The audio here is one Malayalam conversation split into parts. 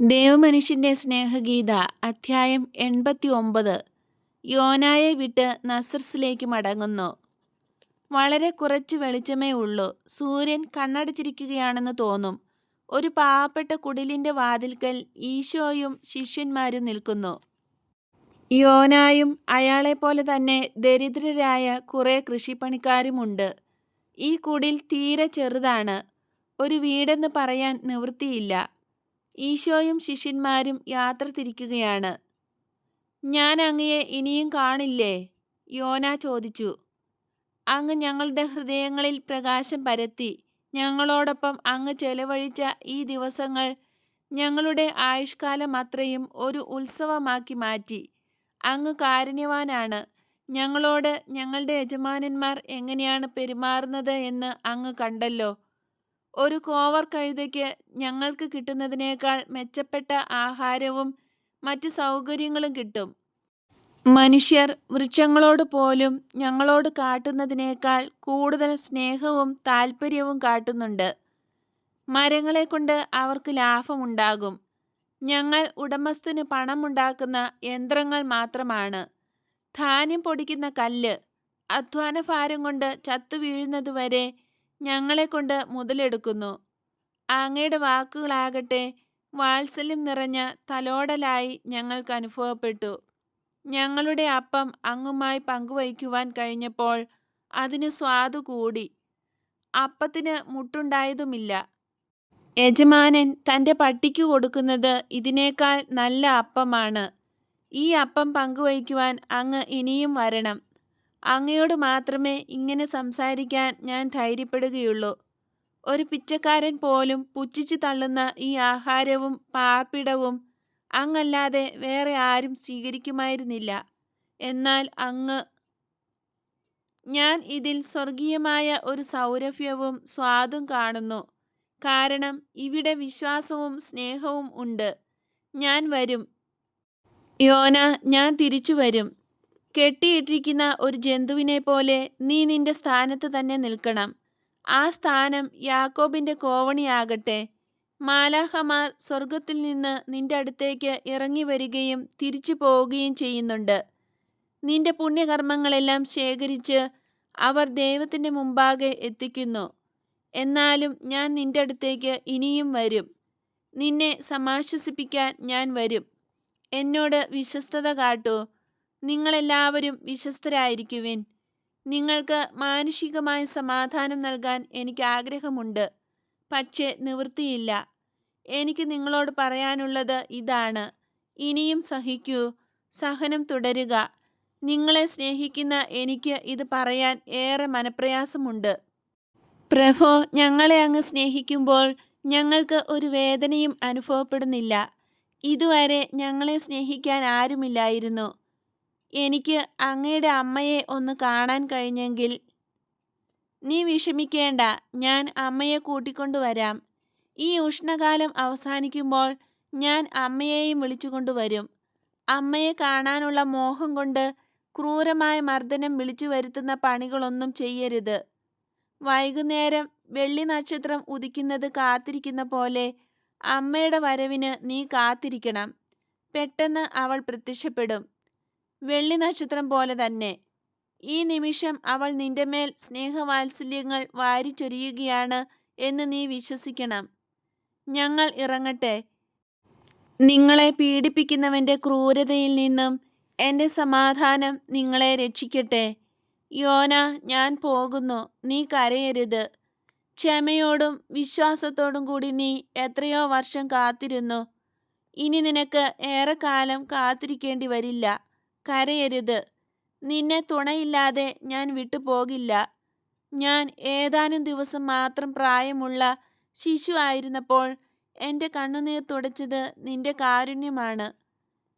ദേവമനുഷ്യന്റെ സ്നേഹഗീത അധ്യായം എൺപത്തി ഒമ്പത് യോനായെ വിട്ട് നസർസിലേക്ക് മടങ്ങുന്നു. വളരെ കുറച്ച് വെളിച്ചമേ ഉള്ളൂ. സൂര്യൻ കണ്ണടച്ചിരിക്കുകയാണെന്ന് തോന്നും. ഒരു പാവപ്പെട്ട കുടിലിന്റെ വാതിൽക്കൽ ഈശോയും ശിഷ്യന്മാരും നിൽക്കുന്നു. യോനായും അയാളെപ്പോലെ തന്നെ ദരിദ്രരായ കുറെ കൃഷിപ്പണിക്കാരുമുണ്ട്. ഈ കുടിൽ തീരെ ചെറുതാണ്. ഒരു വീടെന്ന് പറയാൻ നിവൃത്തിയില്ല. ഈശോയും ശിഷ്യന്മാരും യാത്ര തിരിക്കുകയാണ്. ഞാൻ അങ്ങയെ ഇനിയും കാണില്ലേ? യോന ചോദിച്ചു. അങ്ങ് ഞങ്ങളുടെ ഹൃദയങ്ങളിൽ പ്രകാശം പരത്തി ഞങ്ങളോടൊപ്പം അങ്ങ് ചെലവഴിച്ച ഈ ദിവസങ്ങൾ ഞങ്ങളുടെ ആയുഷ്കാലം അത്രയും ഒരു ഉത്സവമാക്കി മാറ്റി. അങ്ങ് കാരുണ്യവാനാണ്. ഞങ്ങളോട് ഞങ്ങളുടെ യജമാനന്മാർ എങ്ങനെയാണ് പെരുമാറുന്നത് എന്ന് അങ്ങ് കണ്ടല്ലോ. ഒരു കോവർ കഴുതയ്ക്ക് ഞങ്ങൾക്ക് കിട്ടുന്നതിനേക്കാൾ മെച്ചപ്പെട്ട ആഹാരവും മറ്റ് സൗകര്യങ്ങളും കിട്ടും. മനുഷ്യർ വൃക്ഷങ്ങളോട് പോലും ഞങ്ങളോട് കാട്ടുന്നതിനേക്കാൾ കൂടുതൽ സ്നേഹവും താല്പര്യവും കാട്ടുന്നുണ്ട്. മരങ്ങളെ കൊണ്ട് അവർക്ക് ലാഭമുണ്ടാകും. ഞങ്ങൾ ഉടമസ്ഥന് പണമുണ്ടാക്കുന്ന യന്ത്രങ്ങൾ മാത്രമാണ്. ധാന്യം പൊടിക്കുന്ന കല്ല് അധ്വാനഭാരം കൊണ്ട് ചത്തു വീഴുന്നതുവരെ ഞങ്ങളെക്കൊണ്ട് മുതലെടുക്കുന്നു. അങ്ങയുടെ വാക്കുകളാകട്ടെ വാത്സല്യം നിറഞ്ഞ തലോടലായി ഞങ്ങൾക്ക് അനുഭവപ്പെട്ടു. ഞങ്ങളുടെ അപ്പം അങ്ങുമായി പങ്കുവയ്ക്കുവാൻ കഴിഞ്ഞപ്പോൾ അതിന് സ്വാദു കൂടി. അപ്പത്തിന് മുട്ടുണ്ടായതുമില്ല. യജമാനൻ തന്റെ പട്ടിക്ക് കൊടുക്കുന്നത് ഇതിനേക്കാൾ നല്ല അപ്പമാണ്. ഈ അപ്പം പങ്കുവയ്ക്കുവാൻ അങ്ങ് ഇനിയും വരണം. അങ്ങയോട് മാത്രമേ ഇങ്ങനെ സംസാരിക്കാൻ ഞാൻ ധൈര്യപ്പെടുകയുള്ളൂ. ഒരു പിച്ചക്കാരൻ പോലും പുച്ഛിച്ചു തള്ളുന്ന ഈ ആഹാരവും പാർപ്പിടവും അങ്ങല്ലാതെ വേറെ ആരും സ്വീകരിക്കുമായിരുന്നില്ല. എന്നാൽ അങ്ങ് ഞാൻ ഇതിൽ സ്വർഗീയമായ ഒരു സൗരഭ്യവും സ്വാദും കാണുന്നു. കാരണം ഇവിടെ വിശ്വാസവും സ്നേഹവും ഉണ്ട്. ഞാൻ വരും. യോന ഞാൻ തിരിച്ചു വരും. കെട്ടിയിട്ടിരിക്കുന്ന ഒരു ജന്തുവിനെ പോലെ നീ നിന്റെ സ്ഥാനത്ത് തന്നെ നിൽക്കണം. ആ സ്ഥാനം യാക്കോബിന്റെ കോവണിയാകട്ടെ. മാലാഹമാർ സ്വർഗത്തിൽ നിന്ന് നിന്റെ അടുത്തേക്ക് ഇറങ്ങി വരികയും തിരിച്ചു പോവുകയും ചെയ്യുന്നുണ്ട്. നിന്റെ പുണ്യകർമ്മങ്ങളെല്ലാം ശേഖരിച്ച് അവർ ദൈവത്തിന്റെ മുമ്പാകെ എത്തിക്കുന്നു. എന്നാലും ഞാൻ നിന്റെ അടുത്തേക്ക് ഇനിയും വരും. നിന്നെ സമാശ്വസിപ്പിക്കാൻ ഞാൻ വരും. എന്നോട് വിശ്വസ്തത കാട്ടൂ. നിങ്ങളെല്ലാവരും വിശ്വസ്തരായിരിക്കുവിൻ. നിങ്ങൾക്ക് മാനുഷികമായ സമാധാനം നൽകാൻ എനിക്ക് ആഗ്രഹമുണ്ട്. പക്ഷേ നിവൃത്തിയില്ല. എനിക്ക് നിങ്ങളോട് പറയാനുള്ളത് ഇതാണ്. ഇനിയും സഹിക്കൂ. സഹനം തുടരുക. നിങ്ങളെ സ്നേഹിക്കുന്ന എനിക്ക് ഇത് പറയാൻ ഏറെ മനപ്രയാസമുണ്ട്. പ്രഭോ ഞങ്ങളെ അങ്ങ് സ്നേഹിക്കുമ്പോൾ ഞങ്ങൾക്ക് ഒരു വേദനയും അനുഭവപ്പെടുന്നില്ല. ഇതുവരെ ഞങ്ങളെ സ്നേഹിക്കാൻ ആരുമില്ലായിരുന്നു. എനിക്ക് അങ്ങയുടെ അമ്മയെ ഒന്ന് കാണാൻ കഴിഞ്ഞെങ്കിൽ. നീ വിഷമിക്കേണ്ട ഞാൻ അമ്മയെ കൂട്ടിക്കൊണ്ടുവരാം ഈ ഉഷ്ണകാലം അവസാനിക്കുമ്പോൾ ഞാൻ അമ്മയെയും വിളിച്ചുകൊണ്ടുവരും അമ്മയെ കാണാനുള്ള മോഹം കൊണ്ട് ക്രൂരമായ മർദ്ദനം വിളിച്ചു വരുത്തുന്ന പണികളൊന്നും ചെയ്യരുത്. വൈകുന്നേരം വെള്ളി നക്ഷത്രം ഉദിക്കുന്നത് കാത്തിരിക്കുന്ന പോലെ അമ്മയുടെ വരവിന് നീ കാത്തിരിക്കണം. പെട്ടെന്ന് അവൾ പ്രത്യക്ഷപ്പെടും. വെള്ളി നക്ഷത്രം പോലെ തന്നെ. ഈ നിമിഷം അവൾ നിന്റെ മേൽ സ്നേഹവാത്സല്യങ്ങൾ വാരിച്ചൊരിയുകയാണ് എന്ന് നീ വിശ്വസിക്കണം. ഞങ്ങൾ ഇറങ്ങട്ടെ. നിങ്ങളെ പീഡിപ്പിക്കുന്നവന്റെ ക്രൂരതയിൽ നിന്നും എന്റെ സമാധാനം നിങ്ങളെ രക്ഷിക്കട്ടെ. യോന ഞാൻ പോകുന്നു. നീ കരയരുത്. ക്ഷമയോടും വിശ്വാസത്തോടും കൂടി നീ എത്രയോ വർഷം കാത്തിരുന്നു. ഇനി നിനക്ക് ഏറെക്കാലം കാത്തിരിക്കേണ്ടി വരില്ല. കരയരുത്. നിന്നെ തുണയില്ലാതെ ഞാൻ വിട്ടുപോകില്ല. ഞാൻ ഏതാനും ദിവസം മാത്രം പ്രായമുള്ള ശിശു ആയിരുന്നപ്പോൾ എന്റെ കണ്ണുനീർ തുടച്ചത് നിന്റെ കാരുണ്യമാണ്.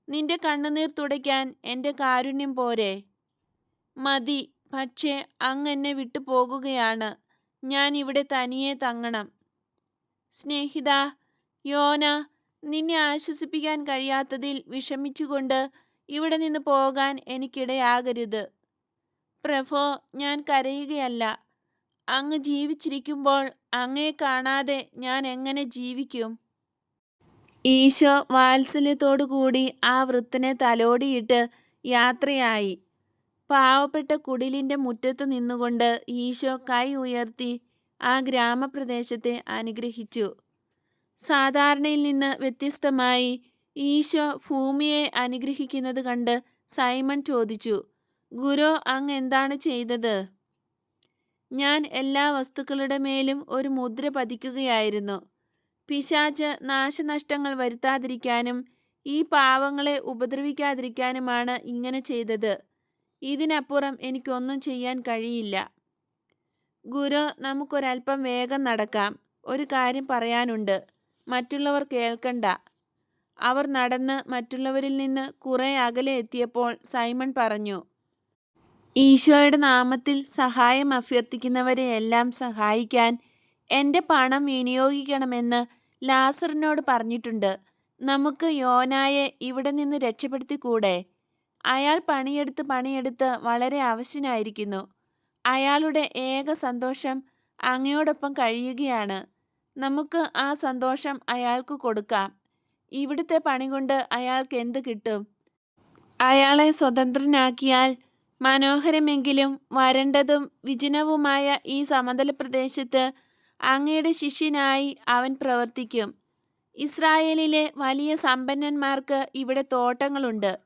നിന്റെ കണ്ണുനീർ തുടയ്ക്കാൻ എന്റെ കാരുണ്യം പോരെ. മതി പക്ഷേ അങ്ങ് എന്നെ വിട്ടു പോകുകയാണ് ഞാൻ ഇവിടെ തനിയെ തങ്ങണം. സ്നേഹിത യോന നിന്നെ ആശ്വസിപ്പിക്കാൻ കഴിയാത്തതിൽ വിഷമിച്ചുകൊണ്ട് ഇവിടെ നിന്ന് പോകാൻ എനിക്കിടയാകരുത് പ്രഭോ ഞാൻ കരയുകയല്ല അങ്ങ് ജീവിച്ചിരിക്കുമ്പോൾ അങ്ങയെ കാണാതെ ഞാൻ എങ്ങനെ ജീവിക്കും ഈശോ വാത്സല്യത്തോടു കൂടി ആ വൃത്തനെ തലോടിയിട്ട് യാത്രയായി. പാവപ്പെട്ട കുടിലിന്റെ മുറ്റത്ത് നിന്നുകൊണ്ട് ഈശോ കൈ ഉയർത്തി ആ ഗ്രാമപ്രദേശത്തെ അനുഗ്രഹിച്ചു. സാധാരണയിൽ നിന്ന് വ്യത്യസ്തമായി ഈശോ ഭൂമിയെ അനുഗ്രഹിക്കുന്നത് കണ്ട് സൈമൺ ചോദിച്ചു, ഗുരു അങ്ങ് എന്താണ് ചെയ്തത്? " "ഞാൻ എല്ലാ വസ്തുക്കളുടെ മേലും ഒരു മുദ്ര പതിക്കുകയായിരുന്നു. പിശാച്ച് നാശനഷ്ടങ്ങൾ വരുത്താതിരിക്കാനും ഈ പാവങ്ങളെ ഉപദ്രവിക്കാതിരിക്കാനുമാണ് ഇങ്ങനെ ചെയ്തത്. ഇതിനപ്പുറം എനിക്കൊന്നും ചെയ്യാൻ കഴിയില്ല. " ഗുരു നമുക്കൊരല്പം വേഗം നടക്കാം. ഒരു കാര്യം പറയാനുണ്ട്. മറ്റുള്ളവർ കേൾക്കണ്ട. " അവർ നടന്ന് മറ്റുള്ളവരിൽ നിന്ന് കുറെ അകലെ എത്തിയപ്പോൾ സൈമൺ പറഞ്ഞു, "ഈശോയുടെ നാമത്തിൽ സഹായം അഭ്യർത്ഥിക്കുന്നവരെ എല്ലാം സഹായിക്കാൻ എന്റെ പണം വിനിയോഗിക്കണമെന്ന് ലാസറിനോട് പറഞ്ഞിട്ടുണ്ട്. നമുക്ക് യോനായെ ഇവിടെ നിന്ന് രക്ഷപ്പെടുത്തിക്കൂടെ? അയാൾ പണിയെടുത്ത് പണിയെടുത്ത് വളരെ ആവശ്യനായിരിക്കുന്നു അയാളുടെ ഏക സന്തോഷം അങ്ങയോടൊപ്പം കഴിയുകയാണ്. നമുക്ക് ആ സന്തോഷം അയാൾക്ക് കൊടുക്കാം. ഇവിടുത്തെ പണി കൊണ്ട് അയാൾക്ക് എന്ത് കിട്ടും? അയാളെ സ്വതന്ത്രനാക്കിയാൽ മനോഹരമെങ്കിലും വരണ്ടതും വിജനവുമായ ഈ സമതല പ്രദേശത്ത് അങ്ങയുടെ ശിഷ്യനായി അവൻ പ്രവർത്തിക്കും. ഇസ്രായേലിലെ വലിയ സമ്പന്നന്മാർക്ക് ഇവിടെ തോട്ടങ്ങളുണ്ട്.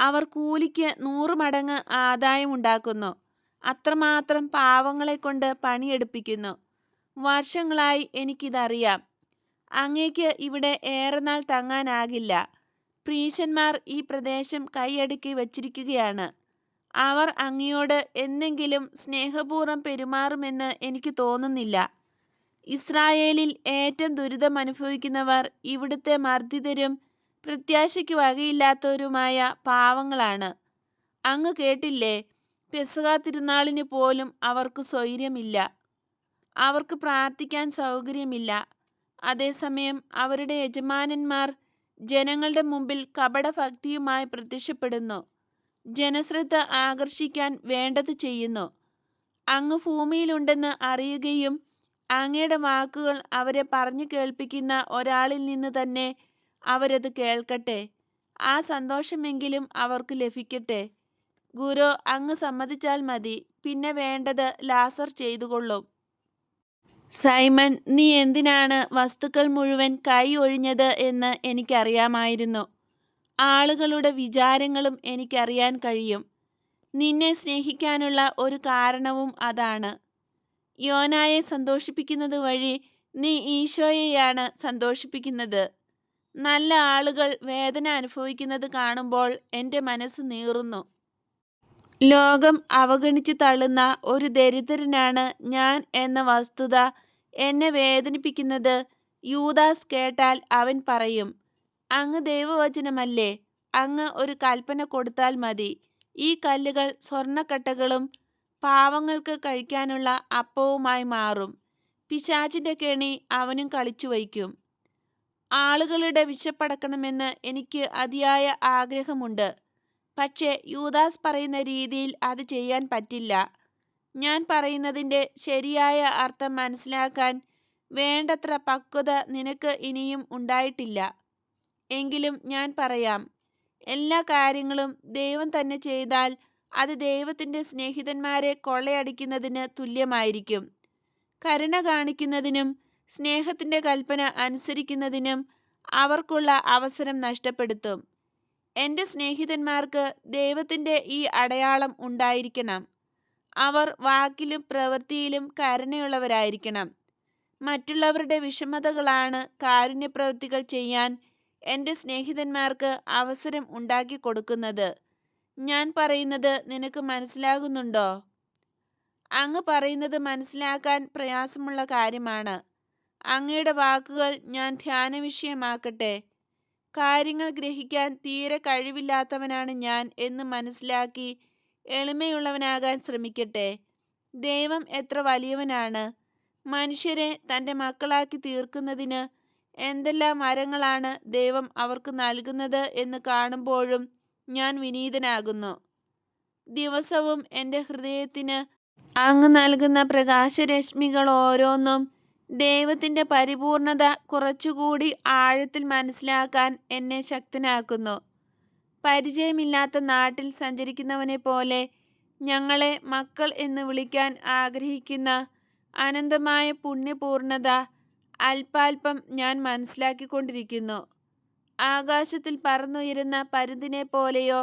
അവർ കൂലിക്ക് നൂറ് മടങ്ങ് ആദായമുണ്ടാക്കുന്നു. അത്രമാത്രം പാവങ്ങളെ പാവങ്ങളെക്കൊണ്ട് പണിയെടുപ്പിക്കുന്നു. വർഷങ്ങളായി എനിക്കിതറിയാം. അങ്ങേക്ക് ഇവിടെ ഏറെ നാൾ തങ്ങാനാകില്ല. പ്രീശന്മാർ ഈ പ്രദേശം കൈയടക്കി വച്ചിരിക്കുകയാണ്. അവർ അങ്ങയോട് എന്നെങ്കിലും സ്നേഹപൂർവം പെരുമാറുമെന്ന് എനിക്ക് തോന്നുന്നില്ല. ഇസ്രായേലിൽ ഏറ്റവും ദുരിതം അനുഭവിക്കുന്നവർ ഇവിടുത്തെ മർദ്ദിതരും പ്രത്യാശയ്ക്ക് വകയില്ലാത്തവരുമായ പാവങ്ങളാണ്. അങ്ങ് കേട്ടില്ലേ, പെസക തിരുനാളിന് പോലും അവർക്ക് സ്വൈര്യമില്ല അവർക്ക് പ്രാർത്ഥിക്കാൻ സൗകര്യമില്ല. അതേസമയം അവരുടെ യജമാനന്മാർ ജനങ്ങളുടെ മുമ്പിൽ കപടഭക്തിയുമായി പ്രത്യക്ഷപ്പെടുന്നു. ജനശ്രദ്ധ ആകർഷിക്കാൻ വേണ്ടത് ചെയ്യുന്നു. അങ്ങ് ഭൂമിയിലുണ്ടെന്ന് അറിയുകയും അങ്ങയുടെ വാക്കുകൾ അവരെ പറഞ്ഞു കേൾപ്പിക്കുന്ന ഒരാളിൽ നിന്ന് തന്നെ അവരത് കേൾക്കട്ടെ. ആ സന്തോഷമെങ്കിലും അവർക്ക് ലഭിക്കട്ടെ. ഗുരു അങ്ങ് സമ്മതിച്ചാൽ മതി. പിന്നെ വേണ്ടത് ലാസർ ചെയ്തുകൊള്ളും. സൈമൺ നീ എന്തിനാണ് വസ്തുക്കൾ മുഴുവൻ കൈ ഒഴിഞ്ഞത് എന്ന് എനിക്കറിയാമായിരുന്നു. ആളുകളുടെ വിചാരങ്ങളും എനിക്കറിയാൻ കഴിയും. നിന്നെ സ്നേഹിക്കാനുള്ള ഒരു കാരണവും അതാണ്. യോനായെ സന്തോഷിപ്പിക്കുന്നത് വഴി നീ ഈശോയെയാണ് സന്തോഷിപ്പിക്കുന്നത്. നല്ല ആളുകൾ വേദന അനുഭവിക്കുന്നത് കാണുമ്പോൾ എന്റെ മനസ്സ് നീറുന്നു. ലോകം അവഗണിച്ച് തള്ളുന്ന ഒരു ദരിദ്രനാണ് ഞാൻ എന്ന വസ്തുത എന്നെ വേദനിപ്പിക്കുന്നത് യൂദാസ് കേട്ടാൽ അവൻ പറയും, അങ്ങ് ദൈവവചനമല്ലേ, അങ്ങ് ഒരു കൽപ്പന കൊടുത്താൽ മതി. ഈ കല്ലുകൾ സ്വർണക്കട്ടകളും പാവങ്ങൾക്ക് കഴിക്കാനുള്ള അപ്പവുമായി മാറും. പിശാചിന്റെ കെണി അവനും കളിച്ചു വയ്ക്കും ആളുകളുടെ വിശപ്പടക്കണമെന്ന് എനിക്ക് അതിയായ ആഗ്രഹമുണ്ട്. പക്ഷേ യൂദാസ് പറയുന്ന രീതിയിൽ അത് ചെയ്യാൻ പറ്റില്ല. ഞാൻ പറയുന്നതിന്റെ ശരിയായ അർത്ഥം മനസ്സിലാക്കാൻ വേണ്ടത്ര പക്വത നിനക്ക് ഇനിയും ഉണ്ടായിട്ടില്ല. എങ്കിലും ഞാൻ പറയാം. എല്ലാ കാര്യങ്ങളും ദൈവം തന്നെ ചെയ്താൽ അത് ദൈവത്തിന്റെ സ്നേഹിതന്മാരെ കൊള്ളയടിക്കുന്നതിന് തുല്യമായിരിക്കും. കരുണ കാണിക്കുന്നതിനും സ്നേഹത്തിന്റെ കൽപ്പന അനുസരിക്കുന്നതിനും അവർക്കുള്ള അവസരം നഷ്ടപ്പെടുത്തും. എന്റെ സ്നേഹിതന്മാർക്ക് ദൈവത്തിന്റെ ഈ അടയാളം ഉണ്ടായിരിക്കണം. അവർ വാക്കിലും പ്രവൃത്തിയിലും കരുണയുള്ളവരായിരിക്കണം. മറ്റുള്ളവരുടെ വിഷമതകളാണ് കാരുണ്യപ്രവൃത്തികൾ ചെയ്യാൻ എന്റെ സ്നേഹിതന്മാർക്ക് അവസരം ഉണ്ടാക്കി കൊടുക്കുന്നത് ഞാൻ പറയുന്നത് നിനക്ക് മനസ്സിലാകുന്നുണ്ടോ? അങ്ങ് പറയുന്നത് മനസ്സിലാക്കാൻ പ്രയാസമുള്ള കാര്യമാണ്. അങ്ങയുടെ വാക്കുകൾ ഞാൻ ധ്യാനവിഷയമാക്കട്ടെ. കാര്യങ്ങൾ ഗ്രഹിക്കാൻ തീരെ കഴിവില്ലാത്തവനാണ് ഞാൻ എന്ന് മനസ്സിലാക്കി എളിമയുള്ളവനാകാൻ ശ്രമിക്കട്ടെ. ദൈവം എത്ര വലിയവനാണ്. മനുഷ്യരെ തന്റെ മക്കളാക്കി തീർക്കുന്നതിന് എന്തെല്ലാം മരങ്ങളാണ് ദൈവം അവർക്ക് നൽകുന്നത് എന്ന് കാണുമ്പോഴും ഞാൻ വിനീതനാകുന്നു. ദിവസവും എന്റെ ഹൃദയത്തിന് അങ്ങ് നൽകുന്ന പ്രകാശരശ്മികളോരോന്നും ദൈവത്തിന്റെ പരിപൂർണത കുറച്ചുകൂടി ആഴത്തിൽ മനസ്സിലാക്കാൻ എന്നെ ശക്തനാക്കുന്നു. പരിചയമില്ലാത്ത നാട്ടിൽ സഞ്ചരിക്കുന്നവനെ പോലെ ഞങ്ങളെ മക്കൾ എന്ന് വിളിക്കാൻ ആഗ്രഹിക്കുന്ന അനന്തമായ പുണ്യപൂർണത അല്പാൽപം ഞാൻ മനസ്സിലാക്കിക്കൊണ്ടിരിക്കുന്നു. ആകാശത്തിൽ പറന്നുയരുന്ന പരുന്തിനെ പോലെയോ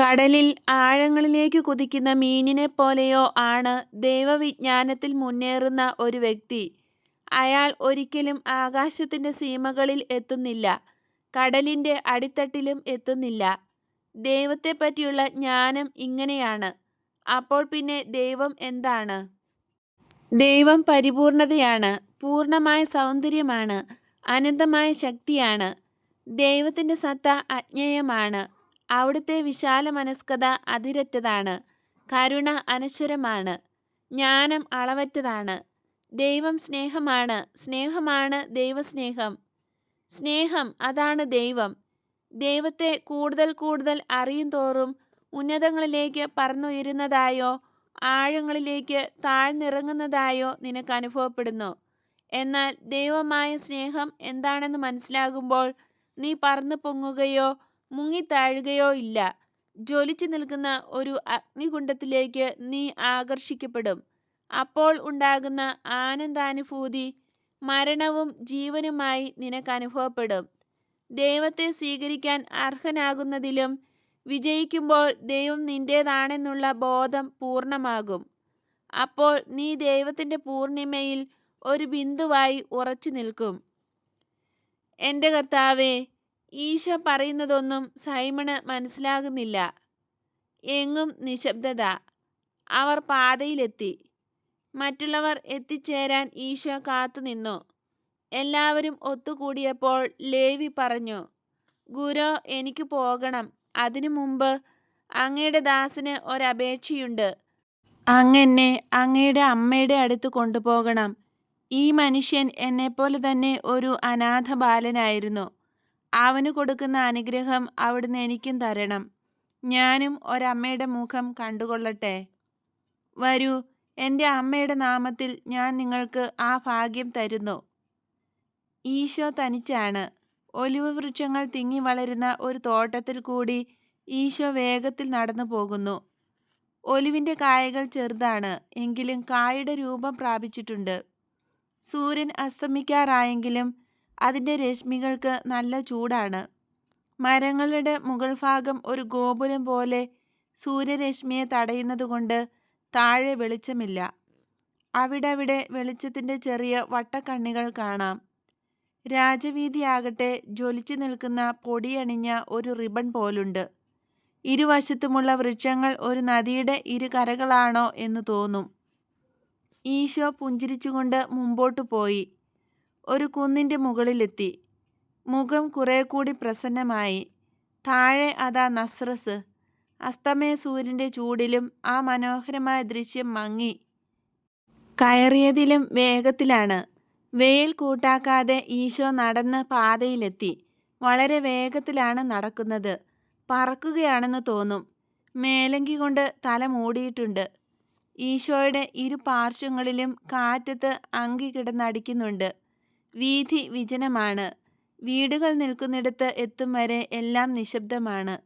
കടലിൽ ആഴങ്ങളിലേക്ക് കുതിക്കുന്ന മീനിനെ പോലെയോ ആണ് ദൈവവിജ്ഞാനത്തിൽ മുന്നേറുന്ന ഒരു വ്യക്തി. അയാൾ ഒരിക്കലും ആകാശത്തിന്റെ സീമകളിൽ എത്തുന്നില്ല. കടലിന്റെ അടിത്തട്ടിലും എത്തുന്നില്ല. ദൈവത്തെ പറ്റിയുള്ള ജ്ഞാനം ഇങ്ങനെയാണ്. അപ്പോൾ പിന്നെ ദൈവം എന്താണ്? ദൈവം പരിപൂർണതയാണ് പൂർണമായ സൗന്ദര്യമാണ് അനന്തമായ ശക്തിയാണ്. ദൈവത്തിന്റെ സത്ത അജ്ഞേയമാണ് അവിടുത്തെ വിശാല മനസ്കത അതിരറ്റതാണ്. കരുണ അനശ്വരമാണ്. ജ്ഞാനം അളവറ്റതാണ്. ദൈവം സ്നേഹമാണ്. സ്നേഹമാണ് ദൈവസ്നേഹം. സ്നേഹം അതാണ് ദൈവം. ദൈവത്തെ കൂടുതൽ കൂടുതൽ അറിയും തോറും ഉന്നതങ്ങളിലേക്ക് പറന്നുയരുന്നതായോ ആഴങ്ങളിലേക്ക് താഴ്ന്നിറങ്ങുന്നതായോ നിനക്ക് അനുഭവപ്പെടുന്നു. എന്നാൽ ദൈവമായ സ്നേഹം എന്താണെന്ന് മനസ്സിലാകുമ്പോൾ നീ പറന്നു പൊങ്ങുകയോ മുങ്ങിത്താഴുകയോ ഇല്ല. ജ്വലിച്ചു നിൽക്കുന്ന ഒരു അഗ്നികുണ്ഡത്തിലേക്ക് നീ ആകർഷിക്കപ്പെടും. അപ്പോൾ ഉണ്ടാകുന്ന ആനന്ദാനുഭൂതി മരണവും ജീവനുമായി നിനക്കനുഭവപ്പെടും ദൈവത്തെ സ്വീകരിക്കാൻ അർഹനാകുന്നതിലും വിജയിക്കുമ്പോൾ ദൈവം നിന്റേതാണെന്നുള്ള ബോധം പൂർണമാകും. അപ്പോൾ നീ ദൈവത്തിന്റെ പൂർണിമയിൽ ഒരു ബിന്ദുവായി ഉറച്ചു നിൽക്കും. എന്റെ കർത്താവേ ഈശോ പറയുന്നതൊന്നും സൈമണ് മനസ്സിലാകുന്നില്ല. എങ്ങും നിശബ്ദത. അവർ പാതയിലെത്തി. മറ്റുള്ളവർ എത്തിച്ചേരാൻ ഈശ കാത്തുനിന്നു. എല്ലാവരും ഒത്തുകൂടിയപ്പോൾ ലേവി പറഞ്ഞു ഗുരു എനിക്ക് പോകണം. അതിനു മുമ്പ് അങ്ങയുടെ ദാസന് ഒരപേക്ഷയുണ്ട്. അങ്ങെന്നെ അങ്ങയുടെ അമ്മയുടെ അടുത്ത് കൊണ്ടുപോകണം. ഈ മനുഷ്യൻ എന്നെപ്പോലെ തന്നെ ഒരു അനാഥ ബാലനായിരുന്നു അവന് കൊടുക്കുന്ന അനുഗ്രഹം അവിടുന്ന് എനിക്കും തരണം. ഞാനും ഒരമ്മയുടെ മുഖം കണ്ടുകൊള്ളട്ടെ. വരൂ എന്റെ അമ്മയുടെ നാമത്തിൽ ഞാൻ നിങ്ങൾക്ക് ആ ഭാഗ്യം തരുന്നു. ഈശോ തനിച്ചാണ്. ഒലിവ് വൃക്ഷങ്ങൾ തിങ്ങി വളരുന്ന ഒരു തോട്ടത്തിൽ കൂടി ഈശോ വേഗത്തിൽ നടന്നു പോകുന്നു. ഒലിവിന്റെ കായകൾ ചെറുതാണ് എങ്കിലും കായുടെ രൂപം പ്രാപിച്ചിട്ടുണ്ട്. സൂര്യൻ അസ്തമിക്കാറായെങ്കിലും അതിന്റെ രശ്മികൾക്ക് നല്ല ചൂടാണ്. മരങ്ങളുടെ മുകൾ ഭാഗം ഒരു ഗോപുരം പോലെ സൂര്യരശ്മിയെ തടയുന്നതുകൊണ്ട് താഴെ വെളിച്ചമില്ല. അവിടവിടെ വെളിച്ചത്തിന്റെ ചെറിയ വട്ടക്കണ്ണികൾ കാണാം. രാജവീതിയാകട്ടെ ജ്വലിച്ചു നിൽക്കുന്ന പൊടിയണിഞ്ഞ ഒരു റിബൺ പോലുണ്ട്. ഇരുവശത്തുമുള്ള വൃക്ഷങ്ങൾ ഒരു നദിയുടെ ഇരു കരകളാണോ എന്ന് തോന്നും. ഈശോ പുഞ്ചിരിച്ചുകൊണ്ട് മുമ്പോട്ടു പോയി. ഒരു കുന്നിന്റെ മുകളിലെത്തി. മുഖം കുറെ കൂടി പ്രസന്നമായി. താഴെ അതാ നസ്രസ്. അസ്തമയ സൂര്യന്റെ ചൂടിലും ആ മനോഹരമായ ദൃശ്യം മങ്ങി. കയറിയതിലും വേഗത്തിലാണ്. വെയിൽ കൂട്ടാക്കാതെ ഈശോ നടന്ന് പാതയിലെത്തി. വളരെ വേഗത്തിലാണ് നടക്കുന്നത്. പറക്കുകയാണെന്ന് തോന്നും. മേലങ്കി കൊണ്ട് തല മൂടിയിട്ടുണ്ട്. ഈശോയുടെ ഇരു പാർശ്വങ്ങളിലും കാറ്റത്ത് അങ്കി കിടന്നടിക്കുന്നുണ്ട്. വീഥി വിജനമാണ്. വീടുകൾ നിൽക്കുന്നിടത്ത് എത്തും വരെ എല്ലാം നിശബ്ദമാണ്.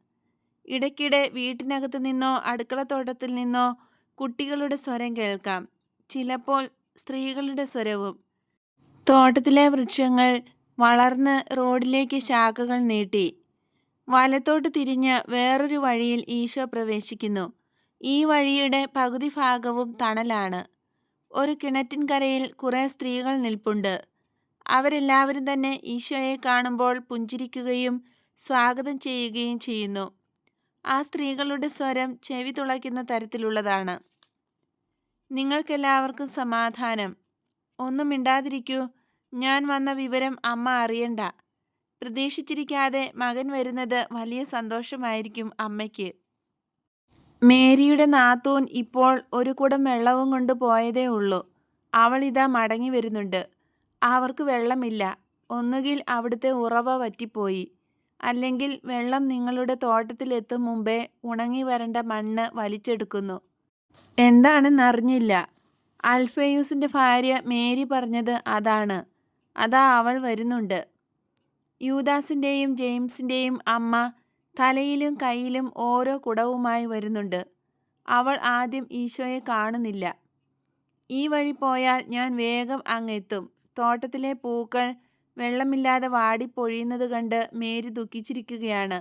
ഇടയ്ക്കിടെ വീട്ടിനകത്തു നിന്നോ അടുക്കളത്തോട്ടത്തിൽ നിന്നോ കുട്ടികളുടെ സ്വരം കേൾക്കാം. ചിലപ്പോൾ സ്ത്രീകളുടെ സ്വരവും. തോട്ടത്തിലെ വൃക്ഷങ്ങൾ വളർന്ന് റോഡിലേക്ക് ശാഖകൾ നീട്ടി. വലത്തോട്ട് തിരിഞ്ഞ് വേറൊരു വഴിയിൽ ഈശോ പ്രവേശിക്കുന്നു. ഈ വഴിയുടെ പകുതി ഭാഗവും തണലാണ്. ഒരു കിണറ്റിൻകരയിൽ കുറേ സ്ത്രീകൾ നിൽപ്പുണ്ട്. അവരെല്ലാവരും തന്നെ ഈശോയെ കാണുമ്പോൾ പുഞ്ചിരിക്കുകയും സ്വാഗതം ചെയ്യുകയും ചെയ്യുന്നു. ആ സ്ത്രീകളുടെ സ്വരം ചെവി തുളയ്ക്കുന്ന തരത്തിലുള്ളതാണ്. നിങ്ങൾക്കെല്ലാവർക്കും സമാധാനം. ഒന്നും മിണ്ടാതിരിക്കൂ. ഞാൻ വന്ന വിവരം അമ്മ അറിയണ്ട. പ്രതീക്ഷിച്ചിരിക്കാതെ മകൻ വരുന്നത് വലിയ സന്തോഷമായിരിക്കും അമ്മയ്ക്ക്. മേരിയുടെ നാത്തൂൻ ഇപ്പോൾ ഒരു കുടം വെള്ളവും കൊണ്ട് പോയതേ ഉള്ളൂ. അവൾ ഇതാ മടങ്ങി വരുന്നുണ്ട്. അവർക്ക് വെള്ളമില്ല. ഒന്നുകിൽ അവിടുത്തെ ഉറവ വറ്റിപ്പോയി. അല്ലെങ്കിൽ വെള്ളം നിങ്ങളുടെ തോട്ടത്തിലെത്തും മുമ്പേ ഉണങ്ങി വരേണ്ട മണ്ണ് വലിച്ചെടുക്കുന്നു. എന്താണെന്നറിഞ്ഞില്ല അൽഫയൂസിന്റെ ഭാര്യ മേരി പറഞ്ഞത് അതാണ്. അതാ അവൾ വരുന്നുണ്ട്. യൂദാസിന്റെയും ജെയിംസിന്റെയും അമ്മ തലയിലും കയ്യിലും ഓരോ കുടവുമായി വരുന്നുണ്ട്. അവൾ ആദ്യം ഈശോയെ കാണുന്നില്ല. ഈ വഴി പോയാൽ ഞാൻ വേഗം അങ്ങെത്തും. തോട്ടത്തിലെ പൂക്കൾ വെള്ളമില്ലാതെ വാടിപ്പൊഴിയുന്നത് കണ്ട് മേരി ദുഃഖിച്ചിരിക്കുകയാണ്.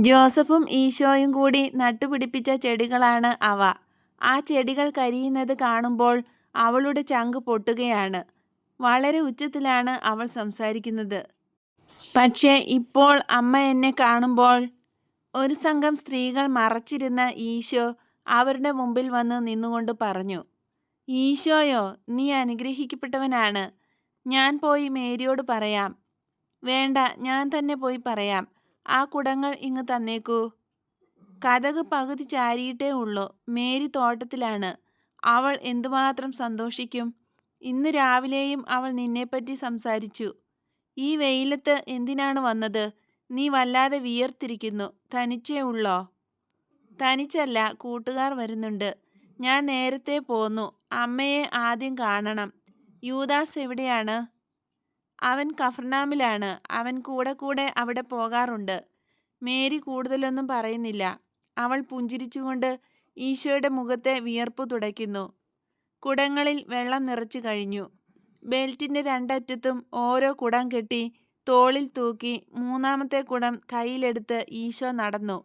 ജോസഫും ഈശോയും കൂടി നട്ടുപിടിപ്പിച്ച ചെടികളാണ് അവ. ആ ചെടികൾ കരിയുന്നത് കാണുമ്പോൾ അവളുടെ ചങ്ക് പൊട്ടുകയാണ്. വളരെ ഉച്ചത്തിലാണ് അവൾ സംസാരിക്കുന്നത്. പക്ഷേ ഇപ്പോൾ അമ്മ എന്നെ കാണുമ്പോൾ ഒരു സംഘം സ്ത്രീകൾ മറച്ചിരുന്ന ഈശോ അവരുടെ മുമ്പിൽ വന്ന് നിന്നുകൊണ്ട് പറഞ്ഞു ഈശോയോ നീ അനുഗ്രഹിക്കപ്പെട്ടവനാണ്. ഞാൻ പോയി മേരിയോട് പറയാം. വേണ്ട ഞാൻ തന്നെ പോയി പറയാം. ആ കുടങ്ങൾ ഇങ്ങ് തന്നേക്കൂ. കഥക് പകുതി ചാരിയിട്ടേ ഉള്ളൂ. മേരി തോട്ടത്തിലാണ്. അവൾ എന്തുമാത്രം സന്തോഷിക്കും. ഇന്ന് രാവിലെയും അവൾ നിന്നെപ്പറ്റി സംസാരിച്ചു. ഈ വെയിലത്ത് എന്തിനാണ് വന്നത്? നീ വല്ലാതെ വിയർത്തിരിക്കുന്നു. തനിച്ചേ ഉള്ളോ? തനിച്ചല്ല കൂട്ടുകാർ വരുന്നുണ്ട്. ഞാൻ നേരത്തെ പോന്നു. അമ്മയെ ആദ്യം കാണണം. യൂദാസ് എവിടെയാണ്? അവൻ കഫർനാമിലാണ്. അവൻ കൂടെ കൂടെ അവിടെ പോകാറുണ്ട്. മേരി കൂടുതലൊന്നും പറയുന്നില്ല. അവൾ പുഞ്ചിരിച്ചുകൊണ്ട് ഈശോയുടെ മുഖത്തെ വിയർപ്പ് തുടയ്ക്കുന്നു. കുടങ്ങളിൽ വെള്ളം നിറച്ചു കഴിഞ്ഞു. ബെൽറ്റിന്റെ രണ്ടറ്റത്തും ഓരോ കുടം കെട്ടി തോളിൽ തൂക്കി മൂന്നാമത്തെ കുടം കയ്യിലെടുത്ത് ഈശോ നടന്നു.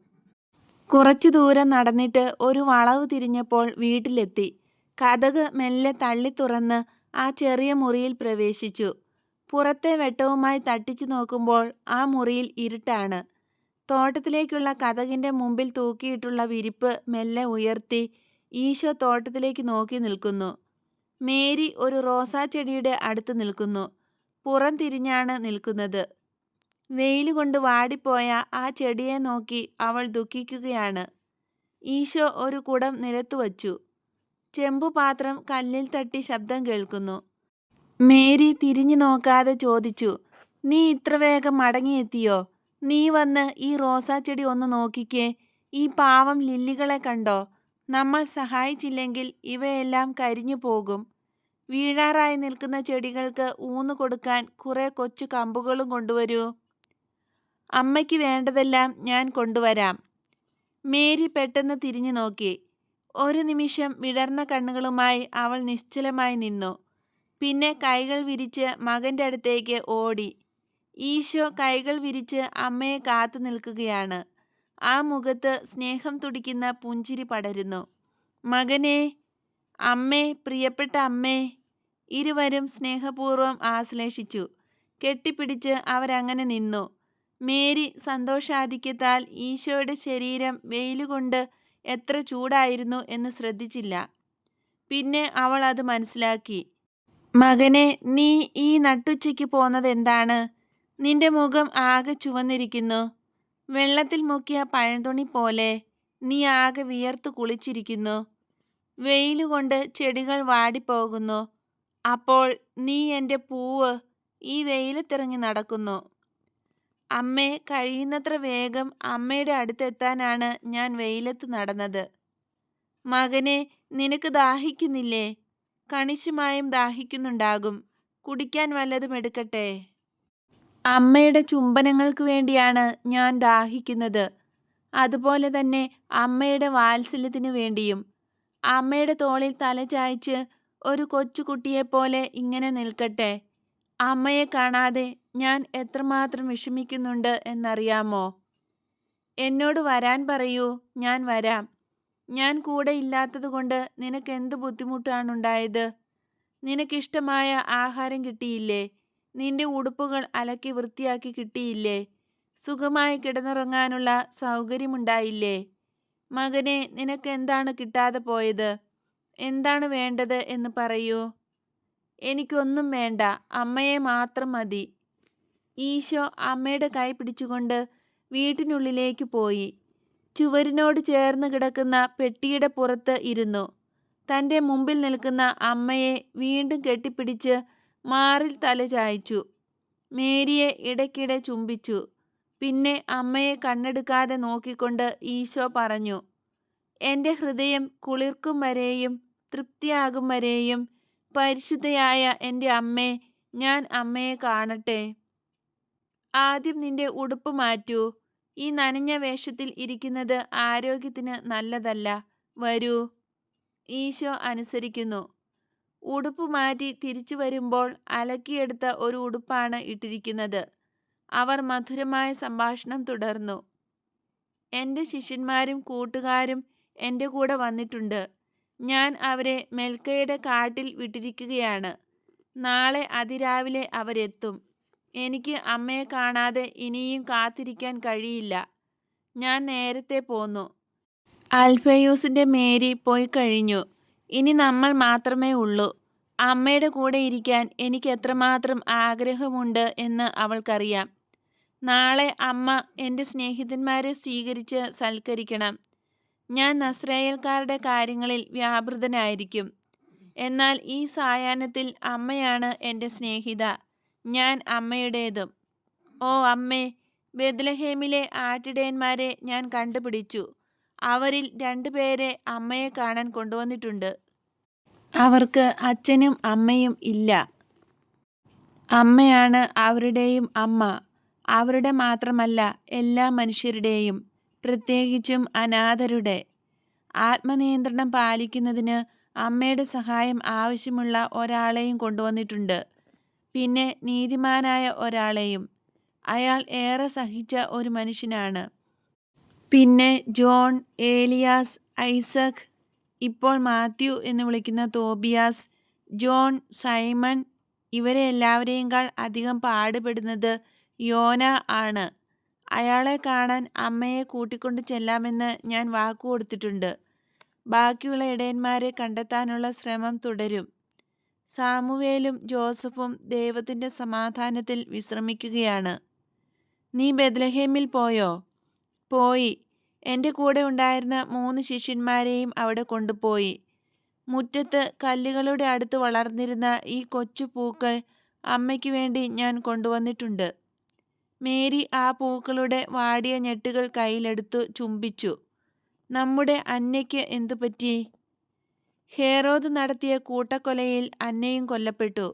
കുറച്ചു ദൂരം നടന്നിട്ട് ഒരു വളവ് തിരിഞ്ഞപ്പോൾ വീട്ടിലെത്തി. കഥക് മെല്ലെ തള്ളി തുറന്ന് ആ ചെറിയ മുറിയിൽ പ്രവേശിച്ചു. പുറത്തെ വെട്ടവുമായി തട്ടിച്ചു നോക്കുമ്പോൾ ആ മുറിയിൽ ഇരുട്ടാണ്. തോട്ടത്തിലേക്കുള്ള കഥകിന്റെ മുമ്പിൽ തൂക്കിയിട്ടുള്ള വിരിപ്പ് മെല്ലെ ഉയർത്തി ഈശോ തോട്ടത്തിലേക്ക് നോക്കി നിൽക്കുന്നു. മേരി ഒരു റോസാ ചെടിയുടെ അടുത്ത് നിൽക്കുന്നു. പുറം തിരിഞ്ഞാണ് നിൽക്കുന്നത്. വെയിൽ കൊണ്ട് വാടിപ്പോയ ആ ചെടിയെ നോക്കി അവൾ ദുഃഖിക്കുകയാണ്. ഈശോ ഒരു കുടം നിലത്തു വച്ചു. ചെമ്പുപാത്രം കല്ലിൽ തട്ടി ശബ്ദം കേൾക്കുന്നു. മേരി തിരിഞ്ഞു നോക്കാതെ ചോദിച്ചു നീ ഇത്ര വേഗം മടങ്ങിയെത്തിയോ? നീ വന്ന് ഈ റോസാ ചെടി ഒന്ന് നോക്കിക്കേ. ഈ പാവം ലില്ലികളെ കണ്ടോ? നമ്മൾ സഹായിച്ചില്ലെങ്കിൽ ഇവയെല്ലാം കരിഞ്ഞു പോകും. വീഴാറായി നിൽക്കുന്ന ചെടികൾക്ക് ഊന്നു കൊടുക്കാൻ കുറെ കൊച്ചു കമ്പുകളും കൊണ്ടുവരൂ. അമ്മയ്ക്ക് വേണ്ടതെല്ലാം ഞാൻ കൊണ്ടുവരാം. മേരി പെട്ടെന്ന് തിരിഞ്ഞു നോക്കി ഒരു നിമിഷം വിടർന്ന കണ്ണുകളുമായി അവൾ നിശ്ചലമായി നിന്നു. പിന്നെ കൈകൾ വിരിച്ച് മകന്റെ അടുത്തേക്ക് ഓടി. ഈശോ കൈകൾ വിരിച്ച് അമ്മയെ കാത്തു നിൽക്കുകയാണ്. ആ മുഖത്ത് സ്നേഹം തുടിക്കുന്ന പുഞ്ചിരി പടരുന്നു. മകനെ അമ്മേ പ്രിയപ്പെട്ട അമ്മേ ഇരുവരും സ്നേഹപൂർവം ആശ്ലേഷിച്ചു. കെട്ടിപ്പിടിച്ച് അവരങ്ങനെ നിന്നു. മേരി സന്തോഷാധിക്യത്താൽ ഈശോയുടെ ശരീരം വെയിലുകൊണ്ട് എത്ര ചൂടായിരുന്നു എന്ന് ശ്രദ്ധിച്ചില്ല. പിന്നെ അവൾ അത് മനസ്സിലാക്കി. മകനെ നീ ഈ നട്ടുച്ചയ്ക്ക് പോന്നത് എന്താണ് നിന്റെ മുഖം ആകെ ചുവന്നിരിക്കുന്നു. വെള്ളത്തിൽ മുക്കിയ പഴന്തുണി പോലെ നീ ആകെ വിയർത്ത് കുളിച്ചിരിക്കുന്നു. വെയിലുകൊണ്ട് ചെടികൾ വാടിപ്പോകുന്നു. അപ്പോൾ നീ എന്റെ പൂവ് ഈ വെയിലത്തിറങ്ങി നടക്കുന്നു. അമ്മേ കഴിയുന്നത്ര വേഗം അമ്മയുടെ അടുത്തെത്താനാണ് ഞാൻ വെയിലത്ത് നടന്നത്. മകനെ നിനക്ക് ദാഹിക്കുന്നില്ലേ? കണിശമായും ദാഹിക്കുന്നുണ്ടാകും. കുടിക്കാൻ വല്ലതും എടുക്കട്ടെ? അമ്മയുടെ ചുംബനങ്ങൾക്ക് വേണ്ടിയാണ് ഞാൻ ദാഹിക്കുന്നത്. അതുപോലെ തന്നെ അമ്മയുടെ വാത്സല്യത്തിനു വേണ്ടിയും. അമ്മയുടെ തോളിൽ തലചായ്ച്ച് ഒരു കൊച്ചുകുട്ടിയെപ്പോലെ ഇങ്ങനെ നിൽക്കട്ടെ? അമ്മയെ കാണാതെ ഞാൻ എത്രമാത്രം വിഷമിക്കുന്നുണ്ട് എന്നറിയാമോ? എന്നോട് വരാൻ പറയൂ ഞാൻ വരാം. ഞാൻ കൂടെ ഇല്ലാത്തതുകൊണ്ട് നിനക്ക് എന്ത് ബുദ്ധിമുട്ടാണുണ്ടായത് നിനക്കിഷ്ടമായ ആഹാരം കിട്ടിയില്ലേ? നിന്റെ ഉടുപ്പുകൾ അലക്കി വൃത്തിയാക്കി കിട്ടിയില്ലേ? സുഖമായി കിടന്നുറങ്ങാനുള്ള സൗകര്യമുണ്ടായില്ലേ? മകനെ നിനക്ക് എന്താണ് കിട്ടാതെ പോയത്? എന്താണ് വേണ്ടത് എന്ന് പറയൂ. എനിക്കൊന്നും വേണ്ട അമ്മയെ മാത്രം മതി. ഈശോ അമ്മയുടെ കൈ പിടിച്ചുകൊണ്ട് വീട്ടിനുള്ളിലേക്ക് പോയി. ചുവരിനോട് ചേർന്ന് കിടക്കുന്ന പെട്ടിയുടെ പുറത്ത് ഇരുന്നു. തന്റെ മുമ്പിൽ നിൽക്കുന്ന അമ്മയെ വീണ്ടും കെട്ടിപ്പിടിച്ച് മാറിൽ തല ചായ്ച്ചു. മേരിയെ ഇടയ്ക്കിടെ ചുംബിച്ചു. പിന്നെ അമ്മയെ കണ്ണെടുക്കാതെ നോക്കിക്കൊണ്ട് ഈശോ പറഞ്ഞു എന്റെ ഹൃദയം കുളിർക്കും വരെയും തൃപ്തിയാകും വരെയും പരിശുദ്ധയായ എന്റെ അമ്മേ ഞാൻ അമ്മയെ കാണട്ടെ. ആദ്യം നിന്റെ ഉടുപ്പ് മാറ്റൂ. ഈ നനഞ്ഞ വേഷത്തിൽ ഇരിക്കുന്നത് ആരോഗ്യത്തിന് നല്ലതല്ല. വരൂ. ഈശോ അനുസരിക്കുന്നു. ഉടുപ്പ് മാറ്റി തിരിച്ചു വരുമ്പോൾ അലക്കിയെടുത്ത ഒരു ഉടുപ്പാണ് ഇട്ടിരിക്കുന്നത്. അവർ മധുരമായ സംഭാഷണം തുടർന്നു. എന്റെ ശിഷ്യന്മാരും കൂട്ടുകാരും എന്റെ കൂടെ വന്നിട്ടുണ്ട്. ഞാൻ അവരെ മെൽക്കയുടെ കാട്ടിൽ വിട്ടിരിക്കുകയാണ്. നാളെ അതിരാവിലെ അവരെത്തും. എനിക്ക് അമ്മയെ കാണാതെ ഇനിയും കാത്തിരിക്കാൻ കഴിയില്ല. ഞാൻ നേരത്തെ പോന്നു. അൽഫയൂസിന്റെ മേരി പോയി കഴിഞ്ഞു. ഇനി നമ്മൾ മാത്രമേ ഉള്ളൂ. അമ്മയുടെ കൂടെ ഇരിക്കാൻ എനിക്ക് എത്രമാത്രം ആഗ്രഹമുണ്ട് എന്ന് അവൾക്കറിയാം. നാളെ അമ്മ എന്റെ സ്നേഹിതന്മാരെ സ്വീകരിച്ച് സൽക്കരിക്കണം. ഞാൻ നസ്രയേൽക്കാരുടെ കാര്യങ്ങളിൽ വ്യാപൃതനായിരിക്കും. എന്നാൽ ഈ സായാഹ്നത്തിൽ അമ്മയാണ് എന്റെ സ്നേഹിത. ഞാൻ അമ്മയുടേതും. ഓ അമ്മേ ബെദ്ലഹേമിലെ ആട്ടിടയന്മാരെ ഞാൻ കണ്ടുപിടിച്ചു. അവരിൽ രണ്ടുപേരെ അമ്മയെ കാണാൻ കൊണ്ടുവന്നിട്ടുണ്ട്. അവർക്ക് അച്ഛനും അമ്മയും ഇല്ല. അമ്മയാണ് അവരുടെയും അമ്മ. അവരുടെ മാത്രമല്ല എല്ലാ മനുഷ്യരുടെയും പ്രത്യേകിച്ചും അനാഥരുടെ. ആത്മനിയന്ത്രണം പാലിക്കുന്നതിന് അമ്മയുടെ സഹായം ആവശ്യമുള്ള ഒരാളെയും കൊണ്ടുവന്നിട്ടുണ്ട്. പിന്നെ നീതിമാനായ ഒരാളെയും. അയാൾ ഏറെ സഹിച്ച ഒരു മനുഷ്യനാണ്. പിന്നെ ജോൺ ഏലിയാസ് ഐസക് ഇപ്പോൾ മാത്യു എന്ന് വിളിക്കുന്ന തോബിയാസ് ജോൺ സൈമൺ ഇവരെ എല്ലാവരെയുംകാൾ അധികം പാടുപെടുന്നത് യോന ആണ്. അയാളെ കാണാൻ അമ്മയെ കൂട്ടിക്കൊണ്ട് ചെല്ലാമെന്ന് ഞാൻ വാക്കു കൊടുത്തിട്ടുണ്ട് ബാക്കിയുള്ള ഇടയന്മാരെ കണ്ടെത്താനുള്ള ശ്രമം തുടരും. സാമുവേലും ജോസഫും ദൈവത്തിന്റെ സമാധാനത്തിൽ വിശ്രമിക്കുകയാണ്. നീ ബെദ്ലഹേമിൽ പോയോ? പോയി. എന്റെ കൂടെ ഉണ്ടായിരുന്ന മൂന്ന് ശിഷ്യന്മാരെയും അവിടെ കൊണ്ടുപോയി. മുറ്റത്ത് കല്ലുകളുടെ അടുത്ത് വളർന്നിരുന്ന ഈ കൊച്ചു പൂക്കൾ അമ്മയ്ക്ക് വേണ്ടി ഞാൻ കൊണ്ടുവന്നിട്ടുണ്ട്. മേരി ആ പൂക്കളുടെ വാടിയ ഞെട്ടുകൾ കയ്യിലെടുത്തു ചുംബിച്ചു. നമ്മുടെ അന്നയ്ക്ക് എന്തു പറ്റി? ഹേറോദ് നടത്തിയ കൂട്ടക്കൊലയിൽ അന്നയും കൊല്ലപ്പെട്ടു.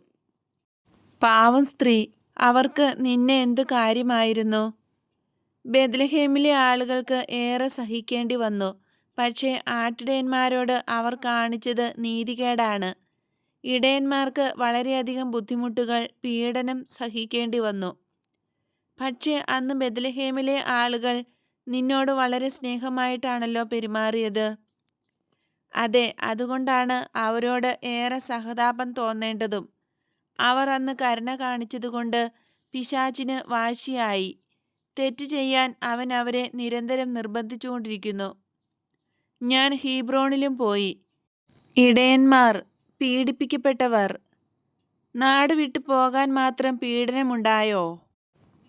പാവം സ്ത്രീ അവർക്ക് നിന്നെ എന്ത് കാര്യമായിരുന്നു? ബെദ്ലഹേമിലെ ആളുകൾക്ക് ഏറെ സഹിക്കേണ്ടി വന്നു. പക്ഷേ ആട്ടിടയന്മാരോട് അവർ കാണിച്ചത് നീതികേടാണ്. ഇടയന്മാർക്ക് വളരെയധികം ബുദ്ധിമുട്ടുകൾ പീഡനം സഹിക്കേണ്ടി വന്നു. പക്ഷേ അന്ന് ബെദ്ലഹേമിലെ ആളുകൾ നിന്നോട് വളരെ സ്നേഹമായിട്ടാണല്ലോ പെരുമാറിയത്. അതെ അതുകൊണ്ടാണ് അവരോട് ഏറെ സഹതാപം തോന്നേണ്ടതും. അവർ അന്ന് കരുണ കാണിച്ചതുകൊണ്ട് പിശാചിന് വാശിയായി. തെറ്റ് ചെയ്യാൻ അവൻ അവരെ നിരന്തരം നിർബന്ധിച്ചുകൊണ്ടിരിക്കുന്നു. ഞാൻ ഹീബ്രോണിലും പോയി. ഇടയന്മാർ പീഡിപ്പിക്കപ്പെട്ടവർ നാട് വിട്ടു പോകാൻ മാത്രം പീഡനമുണ്ടായോ?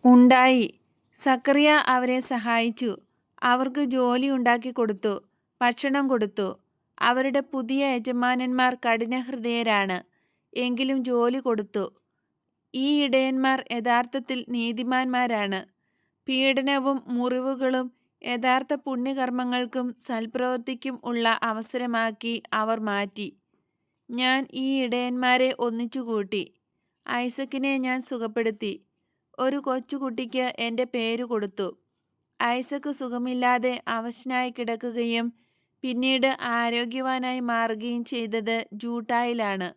ഉണ്ടായി. സക്കറിയ അവരെ സഹായിച്ചു. അവർക്ക് ജോലി ഉണ്ടാക്കി കൊടുത്തു ഭക്ഷണം കൊടുത്തു. അവരുടെ പുതിയ യജമാനന്മാർ കഠിനഹൃദയരാണ്. എങ്കിലും ജോലി കൊടുത്തു. ഈ ഇടയന്മാർ യഥാർത്ഥത്തിൽ നീതിമാന്മാരാണ്. പീഡനവും മുറിവുകളും യഥാർത്ഥ പുണ്യകർമ്മങ്ങൾക്കും സൽപ്രവൃത്തിക്കും ഉള്ള അവസരമാക്കി അവർ മാറ്റി. ഞാൻ ഈ ഇടയന്മാരെ ഒന്നിച്ചുകൂട്ടി. ഐസക്കിനെ ഞാൻ സുഖപ്പെടുത്തി. ഒരു കൊച്ചുകുട്ടിക്ക് എന്റെ പേര് കൊടുത്തു. ഐസക്ക് സുഖമില്ലാതെ അവശനായി കിടക്കുകയും പിന്നീട് ആരോഗ്യവാനായി മാറുകയും ചെയ്തത് ജൂട്ടായിലാണ്.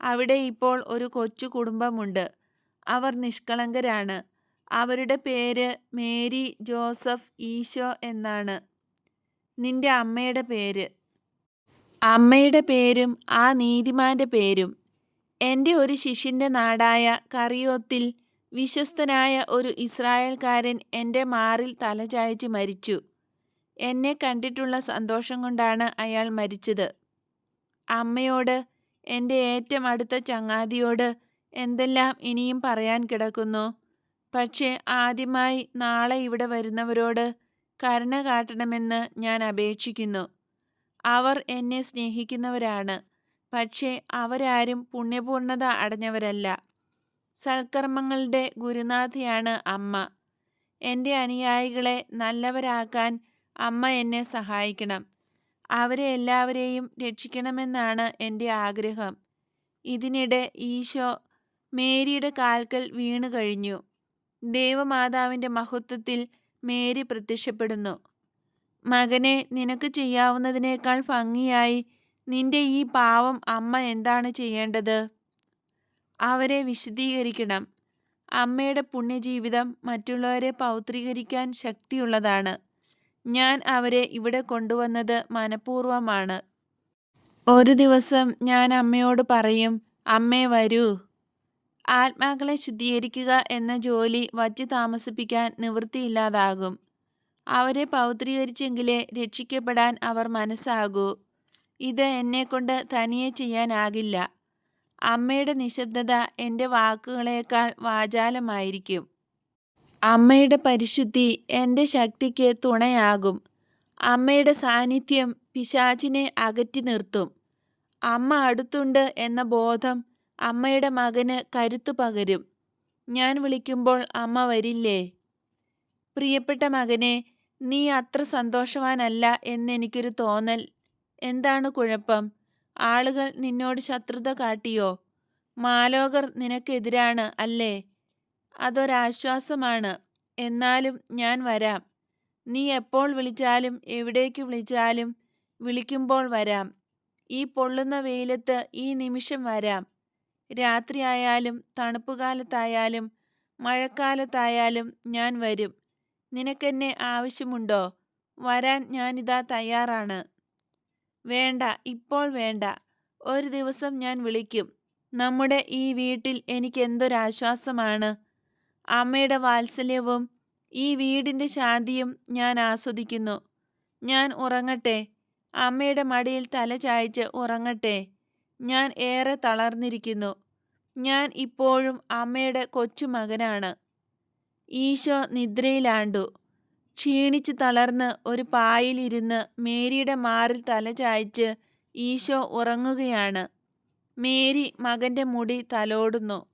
അവിടെ ഇപ്പോൾ ഒരു കൊച്ചു കുടുംബമുണ്ട്. അവർ നിഷ്കളങ്കരാണ്. അവരുടെ പേര് മേരി ജോസഫ് ഈശോ എന്നാണ്. നിന്റെ അമ്മയുടെ പേര്. അമ്മയുടെ പേരും ആ നീതിമാന്റെ പേരും. എന്റെ ഒരു ശിഷ്യന്റെ നാടായ കറിയോത്തിൽ വിശ്വസ്തനായ ഒരു ഇസ്രായേൽക്കാരൻ എന്റെ മാറിൽ തലചായച്ച് മരിച്ചു. എന്നെ കണ്ടിട്ടുള്ള സന്തോഷം കൊണ്ടാണ് അയാൾ മരിച്ചത്. അമ്മയോട് എന്റെ ഏറ്റവും അടുത്ത ചങ്ങാതിയോട് എന്തെല്ലാം ഇനിയും പറയാൻ കിടക്കുന്നു? പക്ഷേ ആദ്യമായി നാളെ ഇവിടെ വരുന്നവരോട് കരുണ കാട്ടണമെന്ന് ഞാൻ അപേക്ഷിക്കുന്നു. അവർ എന്നെ സ്നേഹിക്കുന്നവരാണ്. പക്ഷേ അവരാരും പുണ്യപൂർണത അടഞ്ഞവരല്ല. സൽക്കർമ്മങ്ങളുടെ ഗുരുനാഥിയാണ് അമ്മ. എന്റെ അനുയായികളെ നല്ലവരാക്കാൻ അമ്മ എന്നെ സഹായിക്കണം. അവരെ എല്ലാവരെയും രക്ഷിക്കണമെന്നാണ് എന്റെ ആഗ്രഹം. ഇതിനിടെ ഈശോ മേരിയുടെ കാൽക്കൽ വീണു കഴിഞ്ഞു. ദേവമാതാവിന്റെ മഹത്വത്തിൽ മേരി പ്രത്യക്ഷപ്പെടുന്നു. മകനെ നിനക്ക് ചെയ്യാവുന്നതിനേക്കാൾ ഭംഗിയായി നിന്റെ ഈ പാവം അമ്മ എന്താണ് ചെയ്യേണ്ടത്? അവരെ വിശദീകരിക്കണം അമ്മയുടെ പുണ്യജീവിതം മറ്റുള്ളവരെ പൗത്രീകരിക്കാൻ ശക്തിയുള്ളതാണ്. ഞാൻ അവരെ ഇവിടെ കൊണ്ടുവന്നത് മനഃപൂർവമാണ്. ഒരു ദിവസം ഞാൻ അമ്മയോട് പറയും അമ്മേ വരൂ. ആത്മാക്കളെ ശുദ്ധീകരിക്കുക എന്ന ജോലി വച്ച് താമസിപ്പിക്കാൻ നിവൃത്തിയില്ലാതാകും. അവരെ പൗത്രീകരിച്ചെങ്കിലേ രക്ഷിക്കപ്പെടാൻ അവർ മനസ്സാകൂ. ഇത് എന്നെക്കൊണ്ട് തനിയെ ചെയ്യാനാകില്ല. അമ്മയുടെ നിശബ്ദത എന്റെ വാക്കുകളേക്കാൾ വാചാലമായിരിക്കും. അമ്മയുടെ പരിശുദ്ധി എന്റെ ശക്തിക്ക് തുണയാകും. അമ്മയുടെ സാന്നിധ്യം പിശാചിനെ അകറ്റി നിർത്തും. അമ്മ അടുത്തുണ്ട് എന്ന ബോധം അമ്മയുടെ മകന് കരുത്തു പകരും. ഞാൻ വിളിക്കുമ്പോൾ അമ്മ വരില്ലേ? പ്രിയപ്പെട്ട മകനെ നീ അത്ര സന്തോഷവാനല്ല എന്നെനിക്കൊരു തോന്നൽ. എന്താണ് കുഴപ്പം? ആളുകൾ നിന്നോട് ശത്രുത കാട്ടിയോ? മാലോകർ നിനക്കെതിരാണ് അല്ലേ? അതൊരാശ്വാസമാണ്. എന്നാലും ഞാൻ വരാം. നീ എപ്പോൾ വിളിച്ചാലും എവിടേക്ക് വിളിച്ചാലും വിളിക്കുമ്പോൾ വരാം. ഈ പൊള്ളുന്ന വെയിലത്ത് ഈ നിമിഷം വരാം. രാത്രിയായാലും തണുപ്പുകാലത്തായാലും മഴക്കാലത്തായാലും ഞാൻ വരും. നിനക്കെന്നെ ആവശ്യമുണ്ടോ? വരാൻ ഞാനിതാ തയ്യാറാണ്. വേണ്ട ഇപ്പോൾ വേണ്ട. ഒരു ദിവസം ഞാൻ വിളിക്കും. നമ്മുടെ ഈ വീട്ടിൽ എനിക്ക് എന്തൊരാശ്വാസമാണ് അമ്മയുടെ വാത്സല്യവും ഈ വീടിന്റെ ശാന്തിയും ഞാൻ ആസ്വദിക്കുന്നു. ഞാൻ ഉറങ്ങട്ടെ. അമ്മയുടെ മടിയിൽ തല ചായ്ച്ച് ഉറങ്ങട്ടെ. ഞാൻ ഏറെ തളർന്നിരിക്കുന്നു. ഞാൻ ഇപ്പോഴും അമ്മയുടെ കൊച്ചുമകനാണ്. ഈശോ നിദ്രയിലാണ്ടു. ക്ഷീണിച്ച് തളർന്ന് ഒരു പായിലിരുന്ന് മേരിയുടെ മാറിൽ തല ചായ്ച്ച് ഈശോ ഉറങ്ങുകയാണ്. മേരി മകന്റെ മുടി തലോടുന്നു.